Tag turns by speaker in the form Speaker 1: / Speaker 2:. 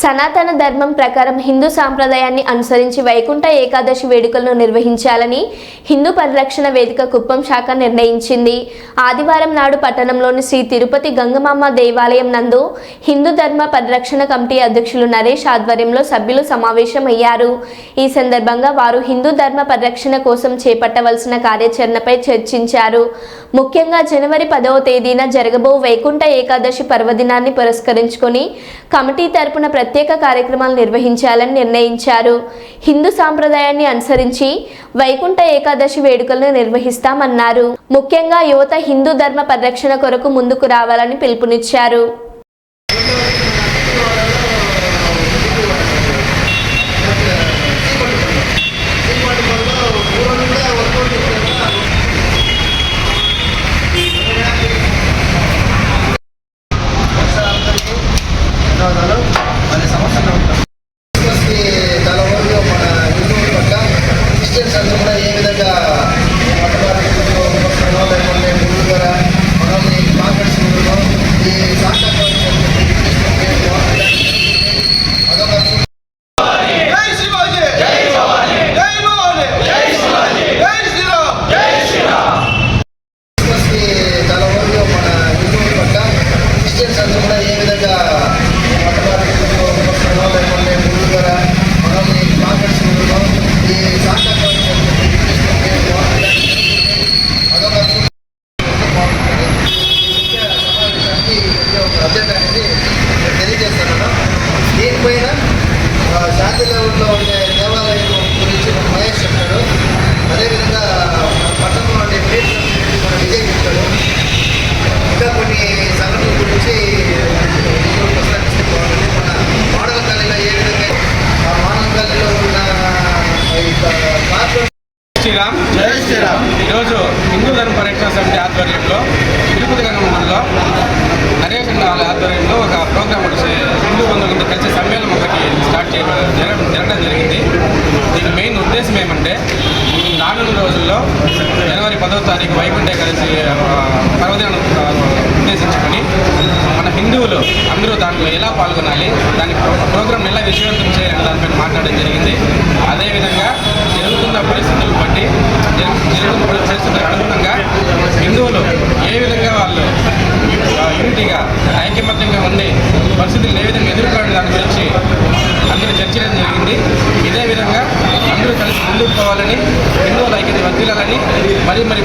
Speaker 1: సనాతన ధర్మం ప్రకారం హిందూ సాంప్రదాయాన్ని అనుసరించి వైకుంఠ ఏకాదశి వేడుకలను నిర్వహించాలని హిందూ పరిరక్షణ వేదిక కుప్పం శాఖ నిర్ణయించింది. ఆదివారం నాడు పట్టణంలోని శ్రీ తిరుపతి గంగమామ దేవాలయం నందు హిందూ ధర్మ పరిరక్షణ కమిటీ అధ్యక్షులు నరేష్ ఆధ్వర్యంలో సభ్యులు సమావేశమయ్యారు. ఈ సందర్భంగా వారు హిందూ ధర్మ పరిరక్షణ కోసం చేపట్టవలసిన కార్యాచరణపై చర్చించారు. ముఖ్యంగా జనవరి పదవ తేదీన జరగబో వైకుంఠ ఏకాదశి పర్వదినాన్ని పురస్కరించుకొని కమిటీ తరపున ప్రత్యేక కార్యక్రమాలు నిర్వహించాలని నిర్ణయించారు. హిందూ సాంప్రదాయాన్ని అనుసరించి వైకుంఠ ఏకాదశి వేడుకలను నిర్వహిస్తామన్నారు. ముఖ్యంగా యువత హిందూ ధర్మ పరిరక్షణ కొరకు ముందుకు రావాలని పిలుపునిచ్చారు.
Speaker 2: Eita. అజెండా అనేది నేను తెలియజేస్తున్నాను దీనిపైన శాంతి లెవెల్లో ఉండే దేవాలయం గురించి మహేష్ చెప్పాడు. అదేవిధంగా పట్టణంలో ఉండే మన విజయ్ చెప్తాడు ఇంకా కొన్ని సంఘటనల గురించి ప్రస్తావిస్తే బాగుంటుంది మన మోడల్ కాలేజీలో ఏ విధంగా ఆ మోడల్ కాలేజీలో ఉన్న
Speaker 3: శ్రీరామ్
Speaker 4: జై శ్రీరామ్.
Speaker 3: ఈరోజు హిందూ ధర్మ పరిరక్షణ సమితి ఆధ్వర్యంలో తిరుపతి నరేష్ అన్న వాళ్ళ ఆధ్వర్యంలో ఒక ప్రోగ్రామ్ ఒకటి హిందూ బంధువులతో కలిసి సమ్మేళనం ఒకటి స్టార్ట్ చేయడం జరగడం జరగడం జరిగింది. దీని మెయిన్ ఉద్దేశం ఏమంటే రానున్న రోజుల్లో జనవరి పదవ తారీఖు వైకుంఠ కలిసి పర్వదినం ఉద్దేశించుకొని మన హిందువులు అందరూ దాంట్లో ఎలా పాల్గొనాలి దాని ప్రోగ్రామ్ ఎలా విజయవంతం చేయాలని దానిపైన మాట్లాడడం జరిగింది. అదేవిధంగా జరుగుతున్న పరిస్థితులను బట్టి జరు- జరుగుతున్న పరి- పరిస్థితులకు అనుగుణంగా హిందువులు ఏ విధంగా వాళ్ళు ఆ, యూనిటీగా ఐక్యమత్యంగా ఉండి పరిస్థితులు ఏ విధంగా ఎదుర్కోవడం దాని గురించి అందరూ చర్చించడం జరిగింది. ఇదే విధంగా అందరూ కలిసి ముందుకు పోవాలని హిందువులు ఐక్యత వర్తిల్లాలని మరీ మరీ